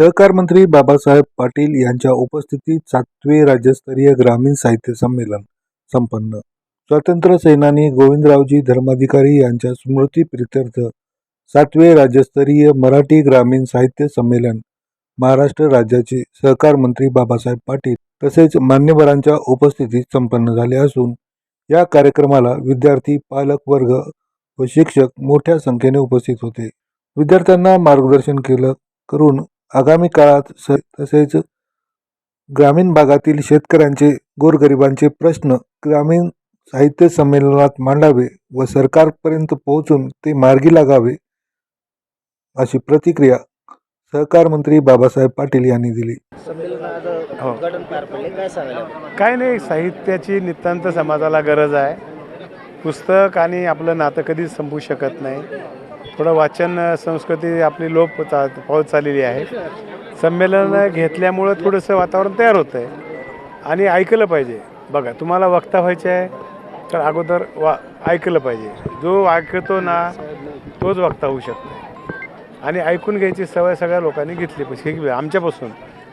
सहकार मंत्री बाबासाहेब पाटील यांच्या उपस्थितीत सातवे राज्यस्तरीय ग्रामीण साहित्य संमेलन संपन्न. स्वातंत्र्य सेनानी गोविंदरावजी धर्माधिकारी यांच्या स्मृती प्रित्यर्थ सातवे राज्यस्तरीय मराठी ग्रामीण साहित्य संमेलन महाराष्ट्र राज्याचे सहकार मंत्री बाबासाहेब पाटील तसेच मान्यवरांच्या उपस्थितीत संपन्न झाले असून या कार्यक्रमाला विद्यार्थी पालक वर्ग व शिक्षक मोठ्या संख्येने उपस्थित होते. विद्यार्थ्यांना मार्गदर्शन केलं करून आगामी काळात स तसेच ग्रामीण भागातील शेतकऱ्यांचे गोरगरिबांचे प्रश्न ग्रामीण साहित्य संमेलनात मांडावे व सरकारपर्यंत पोहोचून ते मार्गी लागावे अशी प्रतिक्रिया सहकार मंत्री बाबासाहेब पाटील यांनी दिली. हो. काय नाही साहित्याची नितांत समाजाला गरज आहे. पुस्तक आणि आपलं नातं कधीच संपू शकत नाही. थोडं वाचन संस्कृती आपली लोप चा पावत चाललेली आहे. संमेलन घेतल्यामुळं थोडंसं वातावरण तयार होतं आहे आणि ऐकलं पाहिजे. बघा तुम्हाला वक्ता व्हायचे आहे तर अगोदर वा ऐकलं पाहिजे. जो ऐकतो ना तोच वक्ता होऊ शकतो. आणि ऐकून घ्यायची सवय सगळ्या लोकांनी घेतली पाहिजे. हे आमच्यापासून.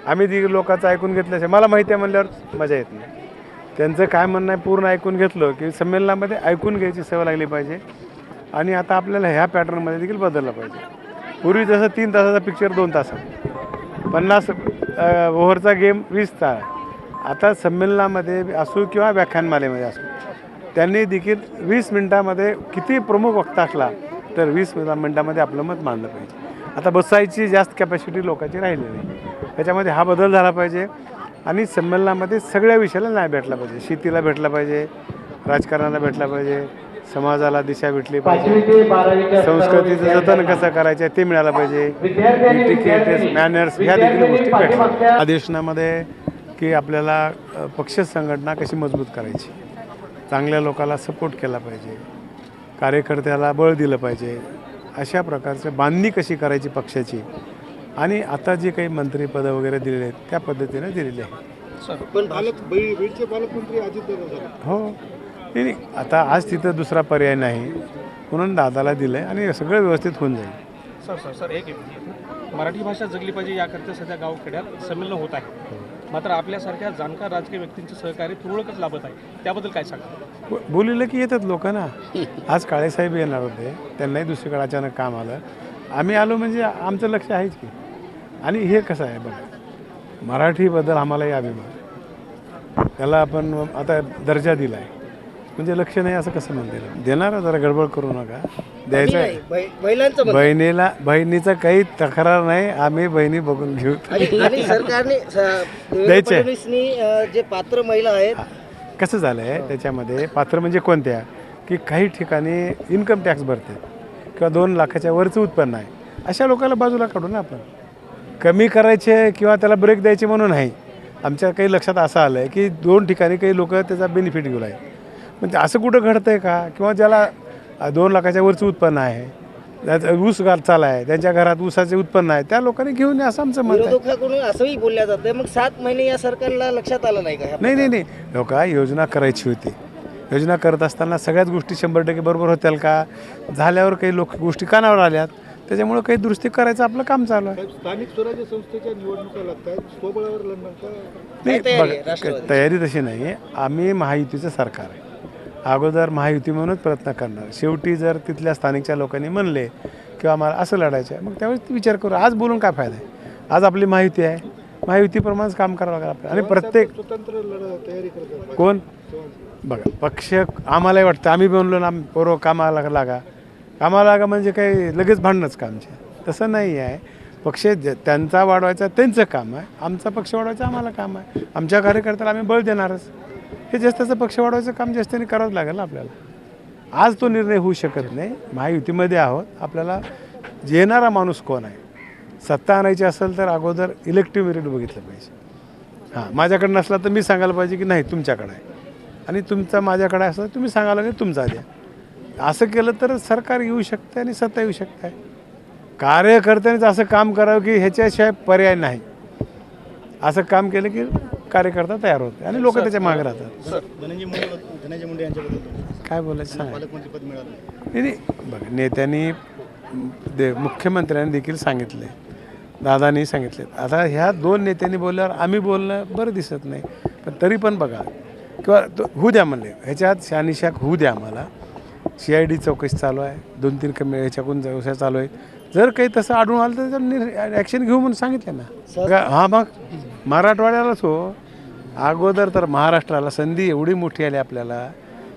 आम्ही ती लोकांचं ऐकून घेतल्याशिवाय मला माहिती आहे म्हणल्यावर मजा येत नाही. त्यांचं काय म्हणणं आहे पूर्ण ऐकून घेतलं की संमेलनामध्ये ऐकून घ्यायची सवय लागली पाहिजे. आणि आता आपल्याला ह्या पॅटर्नमध्ये देखील बदललं पाहिजे. पूर्वी जसं तीन तासाचा पिक्चर दोन तासात पन्नास ओव्हरचा गेम वीस तास. आता संमेलनामध्ये असो किंवा व्याख्यानमालेमध्ये असो त्यांनी देखील वीस मिनटामध्ये किती प्रमुख वक्ता असला तर वीस मिनटामध्ये आपलं मत मानलं पाहिजे. आता बसायची जास्त कॅपॅसिटी लोकांची राहिली नाही. त्याच्यामध्ये हा बदल झाला पाहिजे आणि संमेलनामध्ये सगळ्या विषयाला न्याय भेटला पाहिजे. शेतीला भेटला पाहिजे राजकारणाला भेटला पाहिजे समाजाला दिशा भेटली पाहिजे. संस्कृतीचं जतन कसं करायचं आहे ते मिळालं पाहिजे. मॅनर्स ह्या देखील गोष्टी भेटल्या. अधिवेशनामध्ये की आपल्याला पक्ष संघटना कशी मजबूत करायची. चांगल्या लोकाला सपोर्ट केला पाहिजे. कार्यकर्त्याला बळ दिलं पाहिजे. अशा प्रकारचं बांधणी कशी करायची पक्षाची. आणि आता जे काही मंत्रीपदं वगैरे दिलेले आहेत त्या पद्धतीने दिलेले आहे. हो. नाही नाही. आता आज तिथं दुसरा पर्याय नाही. म्हणून दादाला दिलं आहे आणि सगळं व्यवस्थित होऊन जाईल. सर सर सर एक. मराठी भाषा जगली पाहिजे याकरता सध्या गावखेड्यात संमेलन होत आहे. मात्र आपल्यासारख्या जाणकार राजकीय व्यक्तींचे सहकार्य तुरळकच लाभत आहे. त्याबद्दल काय सांगा ब- बोलिलं की येतात लोक ना. आज काळेसाहेब येणार होते. त्यांनाही दुसरीकडे अचानक काम आलं. आम्ही आलो म्हणजे आमचं लक्ष आहेच की. आणि हे कसं आहे बघा. मराठीबद्दल आम्हालाही अभिमान. त्याला आपण आता दर्जा दिला आहे म्हणजे लक्ष नाही असं कसं म्हणता येईल देणार जरा गडबड करू नका. द्यायचं आहे महिलांचं मत. बहिणीला बहिणीचं काही तक्रार नाही आम्ही बहिणी बघून घेऊ. आणि आणि सरकारने स- देवेंद्र द्यायचे. फडणवीसनी अ, जे पात्र महिला आहेत कसं झालं आहे त्याच्यामध्ये? पात्र म्हणजे कोणत्या? की काही ठिकाणी इन्कम टॅक्स भरते किंवा दोन लाखाच्या वरचं उत्पन्न आहे. अशा लोकांना बाजूला काढू ना आपण. कमी करायचे किंवा त्याला ब्रेक द्यायचे म्हणून नाही. आमच्या काही लक्षात असं आलं आहे की दोन ठिकाणी काही लोक त्याचा बेनिफिट घेऊ आहे म्हणजे असं कुठं घडतं आहे का? किंवा ज्याला दोन लाखाच्या वरचं उत्पन्न आहे त्याचं ऊस घाल चाला आहे त्यांच्या घरात ऊसाचे उत्पन्न आहे त्या लोकांनी घेऊन या असं आमचं मत आहे. असंही बोलल्या जातं मग सात महिने या सरकारला लक्षात आलं नाही का नाही नाही नाही. लोक योजना करायची होती. योजना करत असताना सगळ्याच गोष्टी शंभर टक्के बरोबर होत्याल का? झाल्यावर काही लोक गोष्टी कानावर आल्यात. त्याच्यामुळे काही दुरुस्ती करायचं आपलं काम चालू आहे. स्थानिक स्वराज्य संस्थेच्या निवडणुका लागत आहेत स्वबळावर लढणार का नाही तयारी तशी नाही आहे आम्ही महायुतीचं सरकार आहे. अगोदर महायुती म्हणूनच प्रयत्न करणार. शेवटी जर तिथल्या स्थानिकच्या लोकांनी म्हणले किंवा आम्हाला असं लढायचं आहे मग त्यावेळेस विचार करू आज बोलून काय फायदा आहे? आज आपली माहिती आहे. महायुतीप्रमाणेच काम करावं लागेल आपल्याला. आणि प्रत्येक स्वतंत्र कोण? बघा पक्ष आम्हालाही वाटतं आम्ही बनलो ना पोरं कामाला लागा. कामाला लागा म्हणजे काही लगेच भांडणंच कामचे तसं नाही आहे. पक्ष त्यांचा वाढवायचा त्यांचं काम आहे. आमचा पक्ष वाढवायचं आम्हाला काम आहे. आमच्या कार्यकर्त्याला आम्ही बळ देणारच. हे जास्तीचं पक्ष वाढवायचं काम जास्तीने करावंच लागेल ना आपल्याला. आज तो निर्णय होऊ शकत नाही. महायुतीमध्ये आहोत. आपल्याला येणारा माणूस कोण आहे? सत्ता आणायची असेल तर अगोदर इलेक्टिव्ह मेरिट बघितलं पाहिजे. हां माझ्याकडे नसला तर मी सांगायला पाहिजे की नाही तुमच्याकडे आहे. आणि तुमचा माझ्याकडे असला तुम्ही सांगायला की तुमचा द्या. असं केलं तर सरकार येऊ शकतं आणि सत्ता येऊ शकते कार्यकर्त्यांनीच असं काम करावं की ह्याच्याशिवाय पर्याय नाही. असं काम केलं की कार्यकर्ता तयार होते आणि लोक त्याच्यामागे राहतात. सर धनंजय मुंडे धनंजय मुंडे यांच्याबद्दल काय बोलायचं सांगा. पालकमंत्रीपद मिळालं? नाही नाही बघा नेत्यांनी दे मुख्यमंत्र्यांनी देखील सांगितले. दादानी सांगितले. आता ह्या दोन नेत्यांनी बोलल्यावर आम्ही बोलणं बरं दिसत नाही. पण तरी पण बघा किंवा तो होऊ द्या म्हणले. ह्याच्यात शानिशाक होऊ द्या आम्हाला. सी आय डी चौकशी चालू आहे. दोन तीन कमी ह्याच्याकडून चौकशा चालू आहेत जर काही तसं आढळून आलं तर ॲक्शन घेऊ म्हणून सांगितलं ना. बघा, हा मग मराठवाड्यालाच हो. अगोदर तर महाराष्ट्राला संधी एवढी मोठी आली आपल्याला.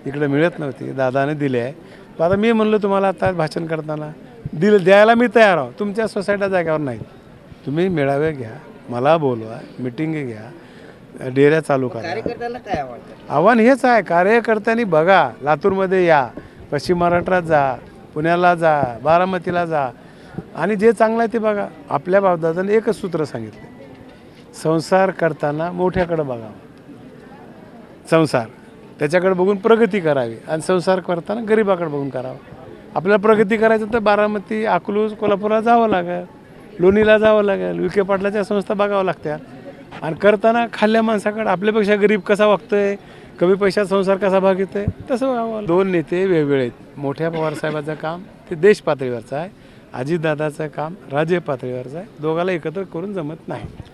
इकडे मिळत नव्हती. दादाने दिली. आहे आता मी म्हणलो तुम्हाला आता भाषण करताना दिलं द्यायला मी तयार आहो. तुमच्या सोसायट्या जाग्यावर नाही तुम्ही मेळावे घ्या मला बोलवा मिटिंग घ्या डेऱ्या चालू करा. आव्हान हेच आहे कार्यकर्त्यांनी बघा लातूरमध्ये या पश्चिम महाराष्ट्रात जा पुण्याला जा बारामतीला जा. आणि जे चांगलं आहे ते बघा. आपल्या बाबदादाने एकच सूत्र सांगितलं. संसार करताना मोठ्याकडं बघावं. संसार. त्याच्याकडे बघून प्रगती करावी आणि संसार करताना गरिबाकडे बघून करावं. आपल्याला प्रगती करायचं तर बारामती अकलूज कोल्हापूरला जावं लागेल. लोणीला जावं लागेल. विखे पाटलाच्या संस्था बघावं लागत्या. आणि करताना खाल्ल्या माणसाकडे आपल्यापेक्षा गरीब कसा वागतोय? कमी पैशात संसार कसा भाग घेत आहे तसं व्हावं दोन नेते वेगवेगळे आहेत. मोठ्या पवारसाहेबाचं काम ते देश पातळीवरचं आहे. अजितदादाचं काम राज्य पातळीवरचं आहे. दोघाला एकत्र करून जमत नाही.